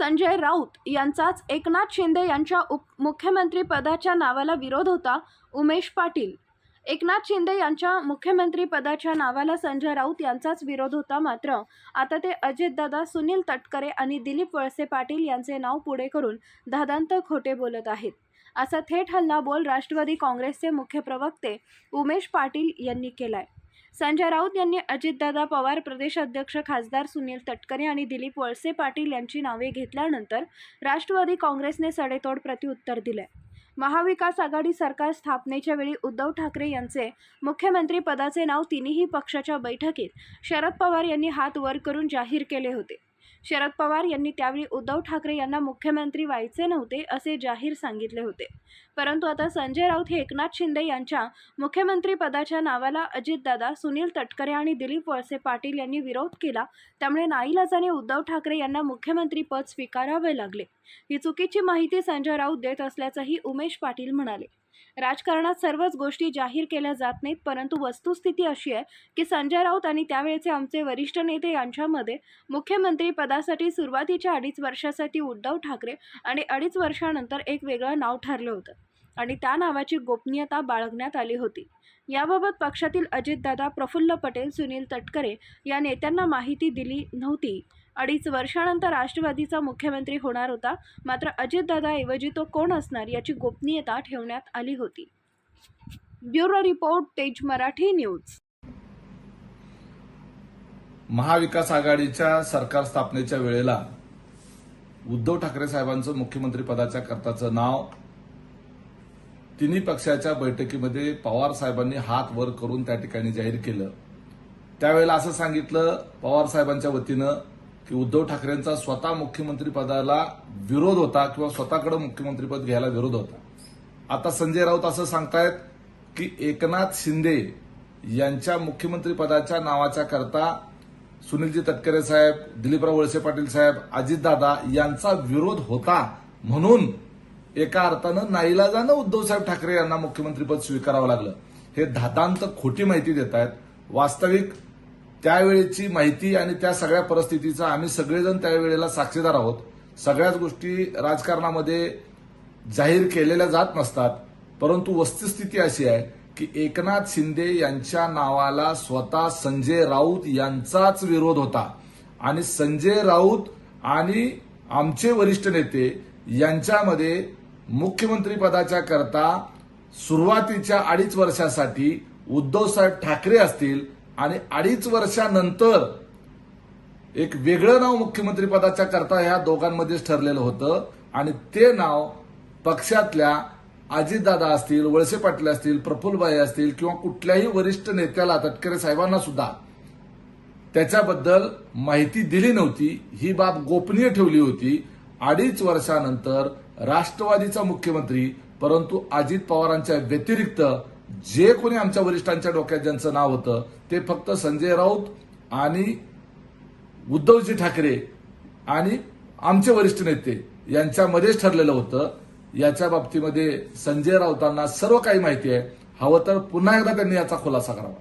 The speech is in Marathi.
संजय राऊत यांचाच एकनाथ शिंदे यांच्या उप मुख्यमंत्रीपदाच्या नावाला विरोध होता उमेश पाटील. एकनाथ शिंदे यांच्या मुख्यमंत्रीपदाच्या नावाला संजय राऊत यांचाच विरोध होता मात्र आता ते अजितदादा सुनील तटकरे आणि दिलीप वळसे पाटील यांचे नाव पुढे करून दादांत खोटे बोलत आहेत. असा थेट हल्ला बोल राष्ट्रवादी काँग्रेसचे मुख्य प्रवक्ते उमेश पाटील यांनी केलाय. संजय राऊत यांनी अजितदादा पवार प्रदेश अध्यक्ष खासदार सुनील तटकरे आणि दिलीप वळसे पाटील यांची नावे घेतल्यानंतर राष्ट्रवादी काँग्रेसने सडेतोड प्रत्युत्तर दिले महाविकास आघाडी सरकार स्थापनेच्या वेळी उद्धव ठाकरे यांचे मुख्यमंत्री पदाचे नाव तिन्ही पक्षाच्या बैठकीत शरद पवार यांनी हात वर करून जाहीर केले होते. शरद पवार यांनी त्यावेळी उद्धव ठाकरे यांना मुख्यमंत्री व्हायचे नव्हते असे जाहीर सांगितले होते. परंतु आता संजय राऊत हे एकनाथ शिंदे यांच्या मुख्यमंत्री पदाच्या नावाला अजितदादा सुनील तटकरे आणि दिलीप वळसे पाटील यांनी विरोध केला. त्यामुळे नाईलाजाने उद्धव ठाकरे यांना मुख्यमंत्री पद स्वीकारावे लागले. ही चुकीची माहिती संजय राऊत देत असल्याचंही उमेश पाटील म्हणाले. राजकारणात सर्वच गोष्टी जाहीर केल्या जात नाहीत परंतु वस्तुस्थिती अशी आहे की संजय राऊत आणि त्यावेळेचे आमचे वरिष्ठ नेते यांच्यामध्ये मुख्यमंत्री पदासाठी सुरुवातीच्या अडीच वर्षासाठी उद्धव ठाकरे आणि अडीच वर्षानंतर एक वेगळं नाव ठरलं होतं आणि त्या नावाची गोपनीयता बाळगण्यात आली होती. याबाबत पक्षातील अजितदादा प्रफुल्ल पटेल सुनील तटकरे या नेत्यांना माहिती दिली नव्हती. अडीच वर्षानंतर राष्ट्रवादीचा मुख्यमंत्री होणार होता. मात्र अजितदादाऐवजी तो कोण असणार याची गोपनीयता ठेवण्यात आली होती. ब्युरो रिपोर्ट तेज मराठी न्यूज. महाविकास आघाडीच्या सरकार स्थापनेच्या वेळेला उद्धव ठाकरे साहेबांचं मुख्यमंत्री पदाच्या करताचं नाव तिन्ही पक्षाच्या बैठकीमध्ये पवार साहेबांनी हात वर करून त्या ठिकाणी जाहीर केलं. त्यावेळेला असं सांगितलं पवार साहेबांच्या वतीनं की उद्धव ठाकरेंचा स्वतः मुख्यमंत्रीपदाला विरोध होता किंवा स्वतःकडे मुख्यमंत्रीपद घ्यायला विरोध होता. आता संजय राऊत असं सांगतायत की एकनाथ शिंदे यांच्या मुख्यमंत्रीपदाच्या नावाच्या करता सुनीलजी तटकरे साहेब दिलीपराव वळसे पाटील साहेब अजितदादा यांचा विरोध होता म्हणून एका अर्थानं नाईलाजानं उद्धवसाहेब ठाकरे यांना मुख्यमंत्रीपद स्वीकारावं लागलं. हे धातांत खोटी माहिती देत आहेत वास्तविक त्यावेळेची माहिती आणि त्या सगळ्या परिस्थितीचा आम्ही सगळेजण त्यावेळेला साक्षीदार आहोत. सगळ्याच गोष्टी राजकारणामध्ये जाहीर केलेल्या जात नसतात परंतु वस्तुस्थिती अशी आहे की एकनाथ शिंदे यांच्या नावाला स्वतः संजय राऊत यांचाच विरोध होता. आणि संजय राऊत आणि आमचे वरिष्ठ नेते यांच्यामध्ये मुख्यमंत्री पदाच्या करता सुरुवातीच्या अडीच वर्षासाठी उद्धवसाहेब ठाकरे असतील आणि अडीच वर्षानंतर एक वेगळं नाव मुख्यमंत्री पदाच्या करता ह्या दोघांमध्येच ठरलेलं होतं. आणि ते नाव पक्षातल्या अजितदादा असतील वळसे पाटील असतील प्रफुल्लबाई असतील किंवा कुठल्याही वरिष्ठ नेत्याला तटकरे साहेबांना सुद्धा त्याच्याबद्दल माहिती दिली नव्हती. ही बाब गोपनीय ठेवली होती. अडीच वर्षानंतर राष्ट्रवादीचा मुख्यमंत्री परंतु अजित पवारांच्या व्यतिरिक्त जे कोणी आमच्या वरिष्ठांच्या डोक्यात ज्यांचं नाव होतं ते फक्त संजय राऊत आणि उद्धवजी ठाकरे आणि आमचे वरिष्ठ नेते यांच्यामध्येच ठरलेलं होतं. याच्या बाबतीमध्ये संजय राऊतांना सर्व काही माहिती आहे. हवं तर पुन्हा एकदा त्यांनी याचा खुलासा करावा.